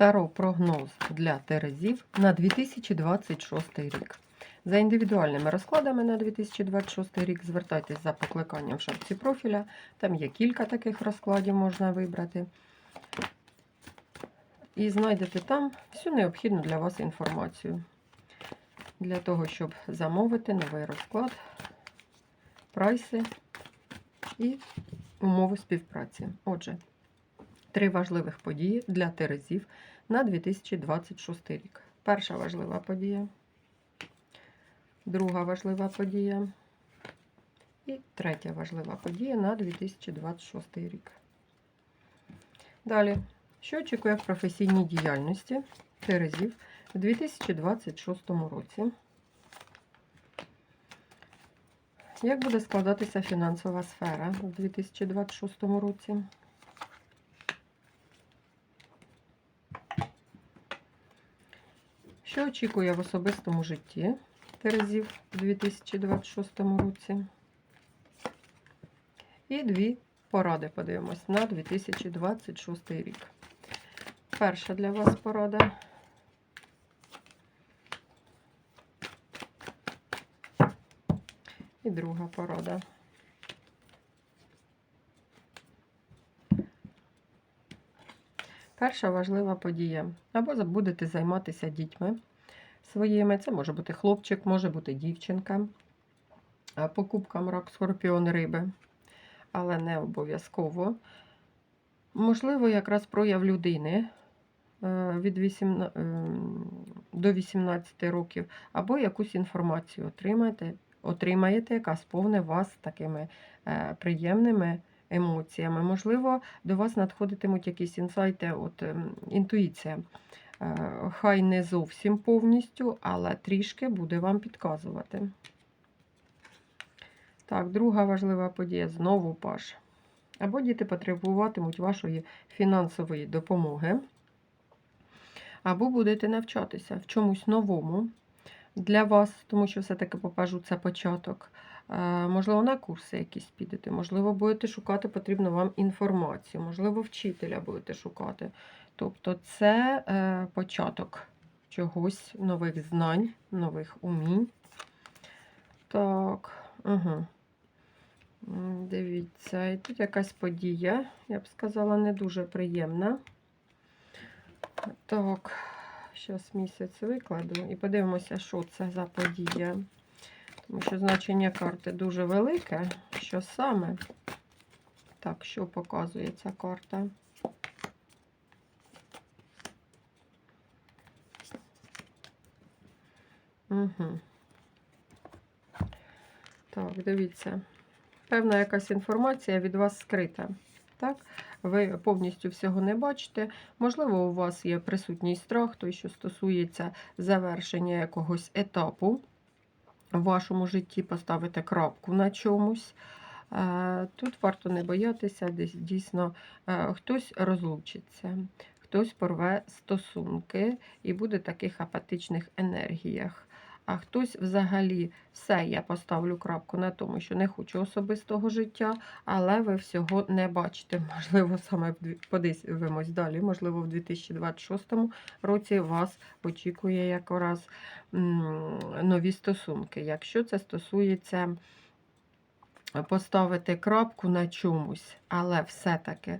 Таро прогноз для Терезів на 2026 рік. За індивідуальними розкладами на 2026 рік звертайтесь за покликанням в шапці профіля. Там є кілька таких розкладів, можна вибрати. І знайдете там всю необхідну для вас інформацію. Для того, щоб замовити новий розклад, прайси і умови співпраці. Отже, три важливих події для Терезів на 2026 рік. Перша важлива подія, друга важлива подія і третя важлива подія на 2026 рік. Далі, що очікує в професійній діяльності Терезів у 2026 році? Як буде складатися фінансова сфера у 2026 році? Що очікує в особистому житті Терезів у 2026 році? І дві поради подивимось на 2026 рік. Перша для вас порада. І друга порада. Перша важлива подія. Або будете займатися дітьми своїми. Це може бути хлопчик, може бути дівчинка. А Покупкам рак, скорпіон, риби. Але не обов'язково. Можливо, якраз прояв людини е, від 18, до 18 років, або якусь інформацію отримаєте, отримаєте, яка сповне вас такими е, приємними емоціями. Можливо, до вас надходитимуть якісь інсайти, от ем, інтуїція. Е, Хай не зовсім повністю, але трішки буде вам підказувати. Так, друга важлива подія знову паш. Або діти потребуватимуть вашої фінансової допомоги, або будете навчатися в чомусь новому для вас, тому що все-таки покажу це початок. Е, Можливо, на курси якісь підете, можливо, будете шукати потрібну вам інформацію, можливо, вчителя будете шукати. Тобто це е, початок чогось, нових знань, нових умінь. Так, угу. Дивіться, і тут якась подія, я б сказала, не дуже приємна. Так, зараз місяць викладу і подивимося, що це за подія. Тому що значення карти дуже велике. Що саме? Так, що показує ця карта? Угу. Так, дивіться. Певна якась інформація від вас скрита. Так? Ви повністю всього не бачите. Можливо, у вас є присутній страх, той, що стосується завершення якогось етапу в вашому житті, поставити крапку на чомусь. Е, Тут варто не боятися, десь дійсно е, хтось розлучиться, хтось порве стосунки і буде в таких апатичних енергіях. А хтось взагалі все, я поставлю крапку на тому, що не хочу особистого життя, але ви всього не бачите. Можливо, саме подивимось далі, можливо, в 2026 році вас очікує якраз нові стосунки. Якщо це стосується поставити крапку на чомусь, але все-таки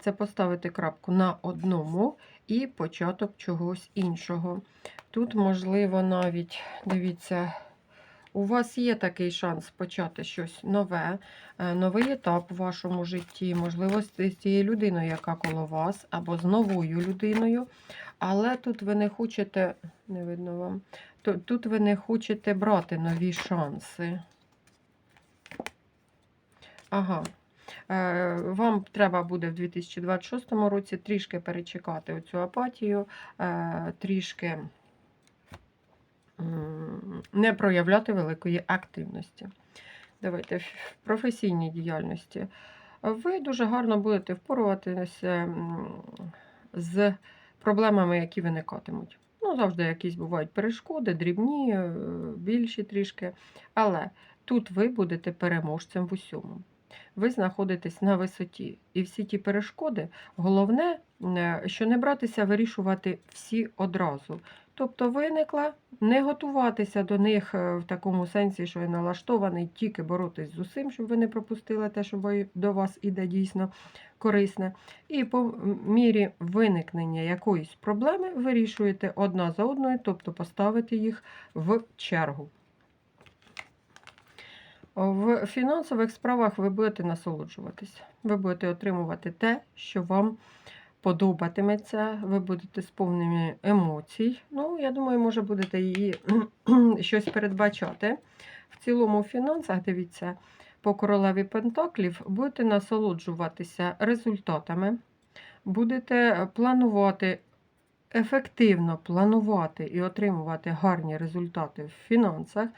це поставити крапку на одному і початок чогось іншого. Тут, можливо, навіть, дивіться, у вас є такий шанс почати щось нове, е, новий етап у вашому житті, можливо, з тією людиною, яка коло вас, або з новою людиною. Але тут ви не хочете, не видно вам, тут ви не хочете брати нові шанси. Ага. Е, вам треба буде в 2026 році трішки перечекати оцю апатію, е, трішки не проявляти великої активності. Давайте в професійній діяльності. Ви дуже гарно будете впоруватися з проблемами, які виникатимуть. Ну, завжди якісь бувають перешкоди, дрібні, е, більші трішки. Але тут ви будете переможцем в усьому. Ви знаходитесь на висоті. І всі ті перешкоди, головне, е, що не братися вирішувати всі одразу. Тобто виникла, не готуватися до них е, в такому сенсі, що я налаштований тільки боротись з усім, щоб ви не пропустили те, що до вас іде дійсно корисне. І по мірі виникнення якоїсь проблеми вирішуєте одна за одною, тобто поставити їх в чергу. В фінансових справах ви будете насолоджуватися. Ви будете отримувати те, що вам подобатиметься, ви будете сповнені емоцій. Ну, я думаю, може, будете її щось передбачати. В цілому, в фінансах, дивіться, по королеві Пентаклів будете насолоджуватися результатами, будете планувати, ефективно планувати і отримувати гарні результати в фінансах.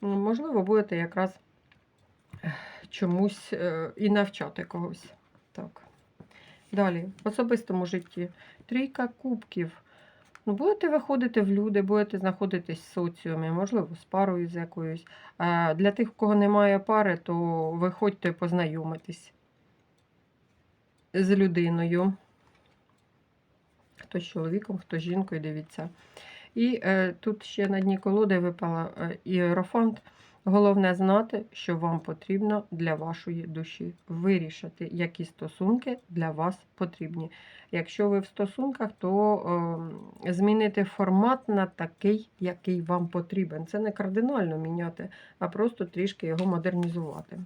Можливо, будете якраз чомусь е, і навчати когось. Так. Далі, в особистому житті. Трійка кубків. Ну, будете виходити в люди, будете знаходитись в соціумі, можливо, з парою з якоюсь. А для тих, кого немає пари, то виходьте познайомитись з людиною. Хто з чоловіком, хто з жінкою, дивіться. І е, тут ще на дні колоди випала е, іерофант. Головне знати, що вам потрібно для вашої душі. Вирішити, які стосунки для вас потрібні. Якщо ви в стосунках, то е, змінити формат на такий, який вам потрібен. Це не кардинально міняти, а просто трішки його модернізувати.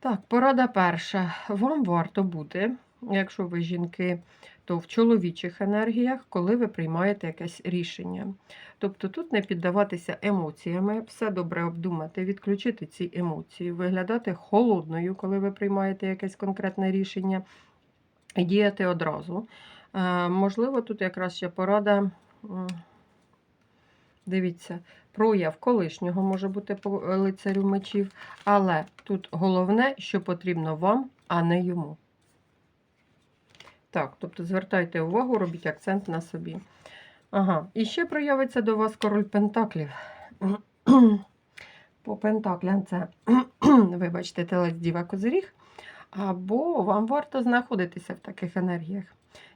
Так, порада перша. Вам варто бути, якщо ви жінки, то в чоловічих енергіях, коли ви приймаєте якесь рішення. Тобто тут не піддаватися емоціями, все добре обдумати, відключити ці емоції, виглядати холодною, коли ви приймаєте якесь конкретне рішення, і діяти одразу. Е, можливо, тут якраз ще порада. Дивіться, прояв колишнього може бути по лицарю мечів, але тут головне, що потрібно вам, а не йому. Так, тобто звертайте увагу, робіть акцент на собі. Ага, і ще проявиться до вас король Пентаклів. По Пентаклям це, вибачте, телець Діва Козиріг. Або вам варто знаходитися в таких енергіях.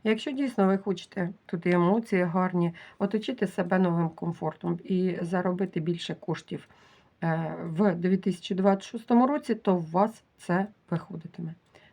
Якщо дійсно ви хочете тут емоції гарні, оточити себе новим комфортом і заробити більше коштів е, в 2026 році, то у вас це виходитиме.